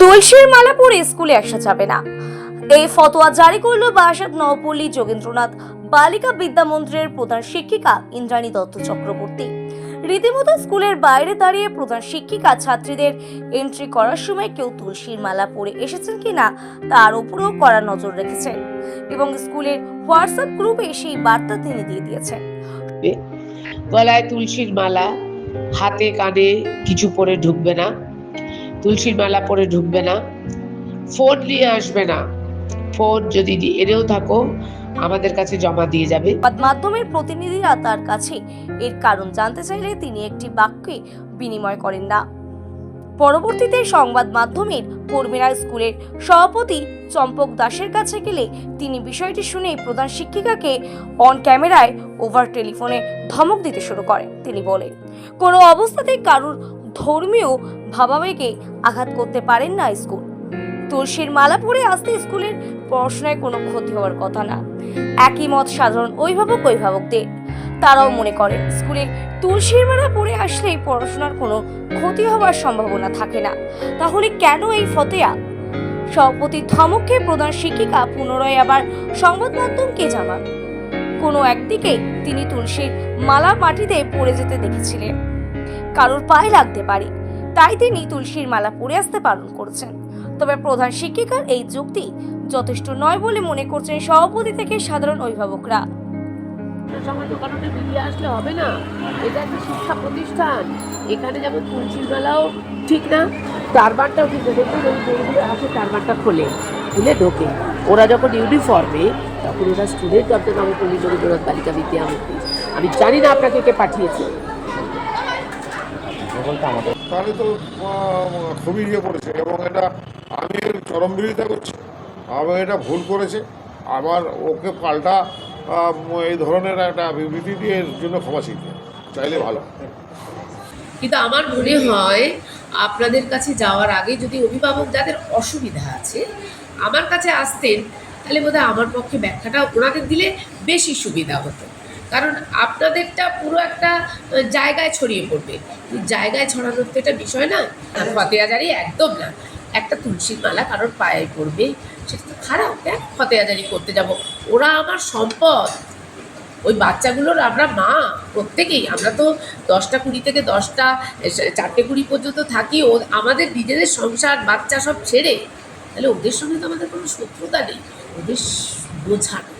তুলসীর মালা পরে স্কুলে আসা যাবে না। এই ফতোয়া জারি করল বারাসাত নবপল্লী যোগেন্দ্রনাথ। বালিকা বিদ্যা মন্দিরের প্রধান শিক্ষিকা ইন্দ্রাণী দত্ত চক্রবর্তী। রীতিমতো স্কুলের বাইরে দাঁড়িয়ে প্রধান শিক্ষিকা ছাত্রীদের এন্ট্রি করার সময় কেউ তুলসীর মালা পরে এসেছেন কিনা, তার উপরেও কড়া নজর রেখেছেন। এবং স্কুলের হোয়াটসঅ্যাপ গ্রুপে সেই বার্তা তিনি দিয়ে দিয়েছেন। গলায় তুলসীর মালা, হাতে কানে কিছু পরে ঢুকবে না। তুলসীর মালা পরে ঢুকবে না, ফোন নিয়ে আসবে না। ফোন যদি এনেও থাকো, আমাদের কাছে জমা দিয়ে যাবে। মাধ্যমের প্রতিনিধিরা তার কাছে এর কারণ জানতে চাইলে তিনি একটি বাক্যে বিনিময় করেন না। পরবর্তীতে সংবাদ মাধ্যমের কর্মীরা স্কুলের সভাপতি চম্পক দাসের কাছে গেলে তিনি বিষয়টি শুনেই প্রধান শিক্ষিকাকে অন ক্যামেরায় ওভার টেলিফোনে ধমক দিতে শুরু করেন। তিনি বলেন, কোনো অবস্থাতেই কারুর ধর্মীয় ভাবাবেগে আঘাত করতে পারেন না স্কুল। তুলসীর মালা পরে আসতে স্কুলের পড়াশোনায় কোনো ক্ষতি হওয়ার কথা না। একই মত সাধারণ অভিভাবক অভিভাবকদের। তারাও মনে করেন স্কুলে তুলসীর মালা পরে আসলেই পড়াশোনার কোনো ক্ষতি হওয়ার সম্ভাবনা থাকে না। তাহলে কেন এই ফতেয়া? সভাপতি ধমককে প্রধান শিক্ষিকা পুনরায় আবার সংবাদ মাধ্যমকে জানান। কোনো একদিকে তিনি তুলসীর মালা মাটিতে পড়ে যেতে দেখেছিলেন। কারোর পায়ে লাগতে পারে। তাই তিনি তুলসীর মালা পরে আসতে পালন করছেন। তবে প্রধান শিক্ষিকার এই যুক্তি যথেষ্ট নয় বলে মনে করছেন সভাপতি থেকে সাধারণ অভিভাবকরা। যেমন তুলসীর ঠিক না খোলে ঢোকে। ওরা যখন ইউনিফর্মে তখন ওরা স্টুডেন্ট বিদ্যা আমি জানি না আপনাকে কে পাঠিয়েছে। তাহলে তো খুবই ইয়ে করেছে এবং এটা আমি চরম বিরোধিতা করছি এবং এটা ভুল করেছে আমার ওকে পাল্টা এই ধরনের একটা বিবৃতি দিয়ে এর জন্য ক্ষমা চাইতে চাইলে ভালো। কিন্তু আমার মনে হয় আপনাদের কাছে যাওয়ার আগে যদি অভিভাবক যাদের অসুবিধা আছে আমার কাছে আসতেন তাহলে বোধহয় আমার পক্ষে ব্যাখ্যাটা ওনাদের দিলে বেশি সুবিধা হতো। কারণ আপনাদেরটা পুরো একটা জায়গায় ছড়িয়ে পড়বে। জায়গায় ছড়ানোর তো এটা বিষয় না ফতেয়াজারি একদম না। একটা তুলসীর মালা কারোর পায়ে পড়বে, সেটা তো খারাপ কেন ফতেয়াজারি করতে যাব। ওরা আমার সম্পদ। ওই বাচ্চাগুলোর আমরা মা, প্রত্যেকেই। আমরা তো দশটা কুড়ি থেকে দশটা চারটে কুড়ি পর্যন্ত থাকি। ও, আমাদের নিজেদের সংসার, বাচ্চা সব ছেড়ে। তাহলে ওদের সঙ্গে তো আমাদের কোনো শত্রুতা নেই। ওদের বোঝানো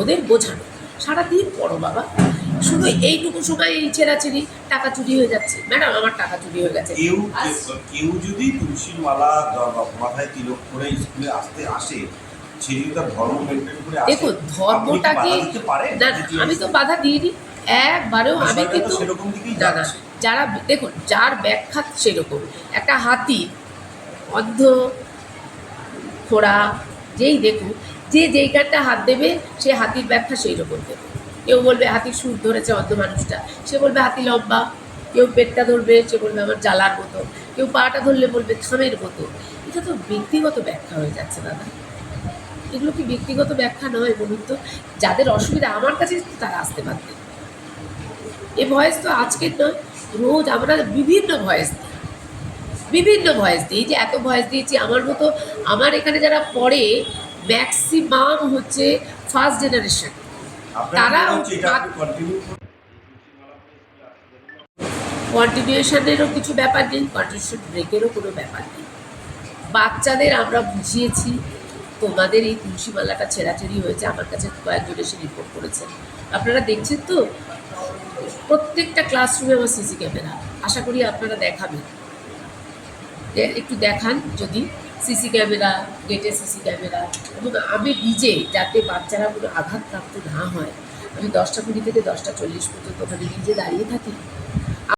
ওদের বোঝানো সারাদিন পড়ো বাবা। শুধু এইটুকু সময় এই ছেঁড়াছেড়ি টাকা চুরি হয়ে যাচ্ছে। ম্যাডাম আমার টাকা চুরি হয়ে গেছে। কেউ কেউ যদি তুলসীর মালা মাথায় তিলক করে স্কুলে আসতে আসে দেখুন ধর্মটাকে আমি তো বাধা দিইনি একবারেও আমি কিন্তু না যারা দেখুন যার ব্যাখ্যা সেরকম। একটা হাতি অন্ধ খোড়া যেই দেখুক যে যেইখানটা হাত দেবে, সে হাতির ব্যাখ্যা সেই রকম দেবে। কেউ বলবে, হাতির সুর ধরেছে অর্ধ মানুষটা। সে বলবে, হাতি লম্বা। কেউ পেটটা ধরবে, সে বলবে, আমার জ্বালার মতো। কেউ পাটা ধরলে বলবে, থামের মতো। এটা তো ব্যক্তিগত ব্যাখ্যা হয়ে যাচ্ছে, দাদা। এগুলো কি ব্যক্তিগত ব্যাখ্যা নয় বলুন তো? যাদের অসুবিধা আমার কাছে, তারা আসতে পারতেন এ ভয়েস তো আজকের নয়, রোজ আমরা বিভিন্ন ভয়েস দিই। বিভিন্ন ভয়েস দিই। যে এত ভয়েস দিয়েছি, আমার মতো, আমার এখানে যারা পড়ে ম্যাক্সিমাম হচ্ছে ফার্স্ট জেনারেশন তারা কন্টিনিউশনেরও কিছু ব্যাপার নেই কন্টিনিউশন ব্রেকেরও কোনো ব্যাপার নেই। বাচ্চাদের আমরা বুঝিয়েছি তোমাদের এই তুলসীমালাটা ছেঁড়াছেড়ি হয়েছে আমার কাছে কয়েকজন এসে রিপোর্ট করেছেন আপনারা দেখছেন তো? প্রত্যেকটা ক্লাসরুমে আমার সিসি ক্যামেরা আশা করি আপনারা দেখাবেন। একটু দেখান যদি। সিসি ক্যামেরা গেটে সিসি ক্যামেরা, এবং আমি নিজে যাতে বাচ্চারা কোনো আঘাতপ্রাপ্ত না হয়, আমি দশটা কুড়ি থেকে দশটা চল্লিশ পর্যন্ত ওখানে নিজে দাঁড়িয়ে থাকি